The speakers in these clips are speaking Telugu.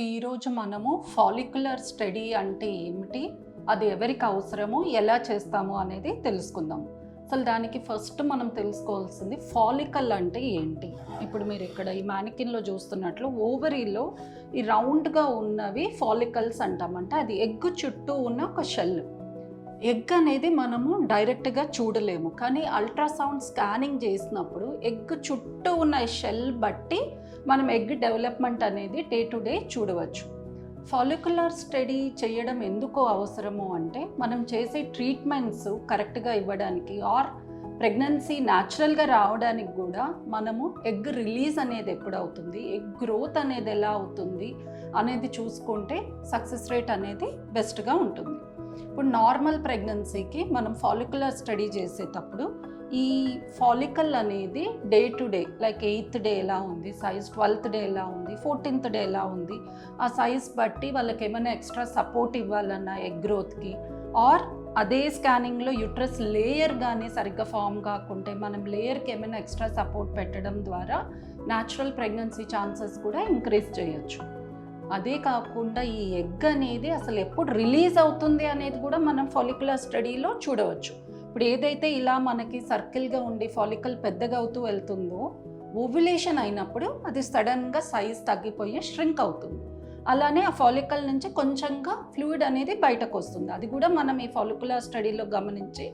ఈరోజు మనము ఫాలిక్యులర్ స్టడీ అంటే ఏమిటి? అది ఎవరికి అవసరమో ఎలా చేస్తాము అనేది తెలుసుకుందాం. అసలు దానికి ఫస్ట్ మనం తెలుసుకోవాల్సింది ఫాలికల్ అంటే ఏంటి? ఇప్పుడు మీరు ఇక్కడ ఈ మ్యానికిన్లో చూస్తున్నట్లు ఓవరీలో ఈ రౌండ్గా ఉన్నవి ఫాలికల్స్ అంటామంటే. అది ఎగ్ చుట్టూ ఉన్న ఒక షెల్ ఎగ్ అనేది మనము డైరెక్ట్గా చూడలేము. కానీ అల్ట్రాసౌండ్ స్కానింగ్ చేసినప్పుడు ఎగ్ చుట్టూ ఉన్న షెల్ బట్టి మనం ఎగ్ డెవలప్మెంట్ అనేది డే టు డే చూడవచ్చు. ఫాలిక్యులర్ స్టడీ చేయడం ఎందుకు అవసరము అంటే మనం చేసే ట్రీట్మెంట్స్ కరెక్ట్గా ఇవ్వడానికి ఆర్ ప్రెగ్నెన్సీ న్యాచురల్గా రావడానికి కూడా మనము ఎగ్ రిలీజ్ అనేది ఎప్పుడు అవుతుంది ఎగ్ గ్రోత్ అనేది ఎలా అవుతుంది అనేది చూసుకుంటే సక్సెస్ రేట్ అనేది బెస్ట్గా ఉంటుంది. ఇప్పుడు నార్మల్ ప్రెగ్నెన్సీకి మనం ఫాలిక్యులర్ స్టడీ చేసేటప్పుడు ఈ ఫాలికల్ అనేది day to day like eighth day ఎలా ఉంది సైజ్ ట్వెల్త్ డే ఎలా ఉంది ఫోర్టీన్త్ డే ఎలా ఉంది ఆ సైజ్ బట్టి వాళ్ళకి ఏమైనా ఎక్స్ట్రా సపోర్ట్ ఇవ్వాలన్నా ఎగ్ గ్రోత్కి ఆర్ అదే స్కానింగ్లో యుట్రస్ లేయర్ కానీ సరిగ్గా ఫామ్ కాకుంటే మనం లేయర్కి ఏమైనా ఎక్స్ట్రా సపోర్ట్ పెట్టడం ద్వారా న్యాచురల్ ప్రెగ్నెన్సీ ఛాన్సెస్ కూడా ఇంక్రీజ్ చేయొచ్చు. అదే కాకుండా ఈ ఎగ్ అనేది అసలు ఎప్పుడు రిలీజ్ అవుతుంది అనేది కూడా మనం ఫాలిక్యులర్ స్టడీలో చూడవచ్చు. ఇప్పుడు ఏదైతే ఇలా మనకి సర్కిల్గా ఉండి ఫాలికల్ పెద్దగా అవుతూ వెళ్తుందో ఓవ్యులేషన్ అయినప్పుడు అది సడన్గా సైజ్ తగ్గిపోయి ష్రింక్ అవుతుంది. అలానే ఆ ఫాలికల్ నుంచి కొంచెంగా ఫ్లూయిడ్ అనేది బయటకు వస్తుంది. అది కూడా మనం ఈ ఫాలికులర్ స్టడీలో గమనించి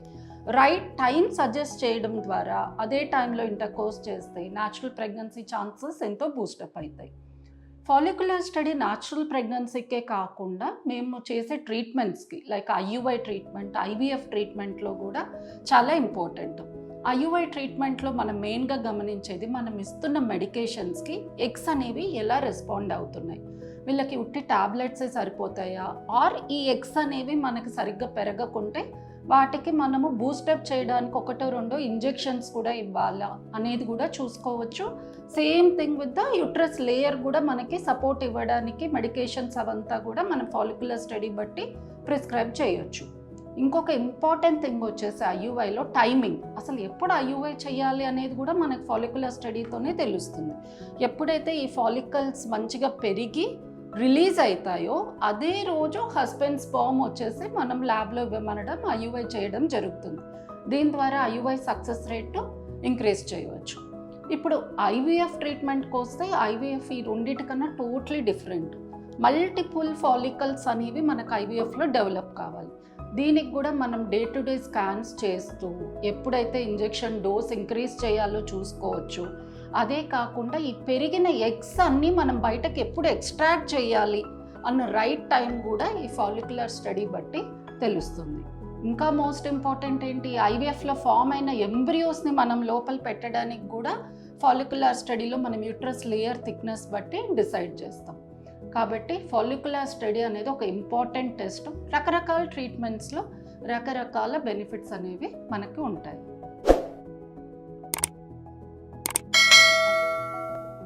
రైట్ టైం సజెస్ట్ చేయడం ద్వారా అదే టైంలో ఇంటర్ కోర్స్ చేస్తే న్యాచురల్ ప్రెగ్నెన్సీ ఛాన్సెస్ ఎంతో బూస్టప్ అవుతాయి. ఫాలిక్యులర్ స్టడీ న్యాచురల్ ప్రెగ్నెన్సీకే కాకుండా మేము చేసే ట్రీట్మెంట్స్కి లైక్ ఐయుఐ ట్రీట్మెంట్ ఐవీఎఫ్ ట్రీట్మెంట్లో కూడా చాలా ఇంపార్టెంట్ ఐయుఐ ట్రీట్మెంట్లో మనం మెయిన్గా గమనించేది మనం ఇస్తున్న మెడికేషన్స్కి ఎగ్స్ అనేవి ఎలా రెస్పాండ్ అవుతున్నాయి. వీళ్ళకి ఉట్టి టాబ్లెట్సే సరిపోతాయా? ఆర్ ఈ ఎగ్స్ అనేవి మనకి సరిగ్గా పెరగకుంటే వాటికి మనము బూస్టప్ చేయడానికి ఒకటో రెండో ఇంజెక్షన్స్ కూడా ఇవ్వాలా అనేది కూడా చూసుకోవచ్చు. Same thing with the uterus layer కూడా మనకి సపోర్ట్ ఇవ్వడానికి మెడికేషన్స్ అవంతా కూడా మనం ఫాలిక్యులర్ స్టడీ బట్టి ప్రిస్క్రైబ్ చేయొచ్చు. ఇంకొక ఇంపార్టెంట్ థింగ్ వచ్చేసి ఐయుఐలో టైమింగ్. అసలు ఎప్పుడు ఐయుఐ చేయాలి అనేది కూడా మనకి ఫాలిక్యులర్ స్టడీతోనే తెలుస్తుంది. ఎప్పుడైతే ఈ ఫాలికల్స్ మంచిగా పెరిగి రిలీజ్ అవుతాయో అదే రోజు హస్బెండ్ స్పర్మ్ వచ్చేసి మనం ల్యాబ్లో ఇవ్వమనడం ఐయుఐ చేయడం జరుగుతుంది. దీని ద్వారా ఐయుఐ సక్సెస్ రేటు ఇంక్రీజ్ చేయవచ్చు. ఇప్పుడు ఐవీఎఫ్ ట్రీట్మెంట్కి వస్తే ఐవీఎఫ్ ఈ రెండింటికన్నా టోటలీ డిఫరెంట్. మల్టిపుల్ ఫాలికల్స్ అనేవి మనకు ఐవీఎఫ్లో డెవలప్ కావాలి. దీనికి కూడా మనం డే టు డే స్కాన్స్ చేస్తూ ఎప్పుడైతే ఇంజెక్షన్ డోస్ ఇంక్రీజ్ చేయాలో చూసుకోవచ్చు. అదే కాకుండా ఈ పెరిగిన ఎగ్స్ అన్నీ మనం బయటకు ఎప్పుడు ఎక్స్ట్రాక్ట్ చేయాలి అన్న రైట్ టైం కూడా ఈ ఫాలిక్యులర్ స్టడీ బట్టి తెలుస్తుంది. ఇంకా మోస్ట్ ఇంపార్టెంట్ ఏంటి? ఐవీఎఫ్లో ఫామ్ అయిన ఎంబ్రియోస్ని మనం లోపల పెట్టడానికి కూడా ఫాలిక్యులర్ స్టడీలో మనం యూట్రస్ లేయర్ థిక్నెస్ బట్టి డిసైడ్ చేస్తాం. కాబట్టి ఫాలిక్యులర్ స్టడీ అనేది ఒక ఇంపార్టెంట్ టెస్ట్. రకరకాల ట్రీట్మెంట్స్లో రకరకాల బెనిఫిట్స్ అనేవి మనకి ఉంటాయి.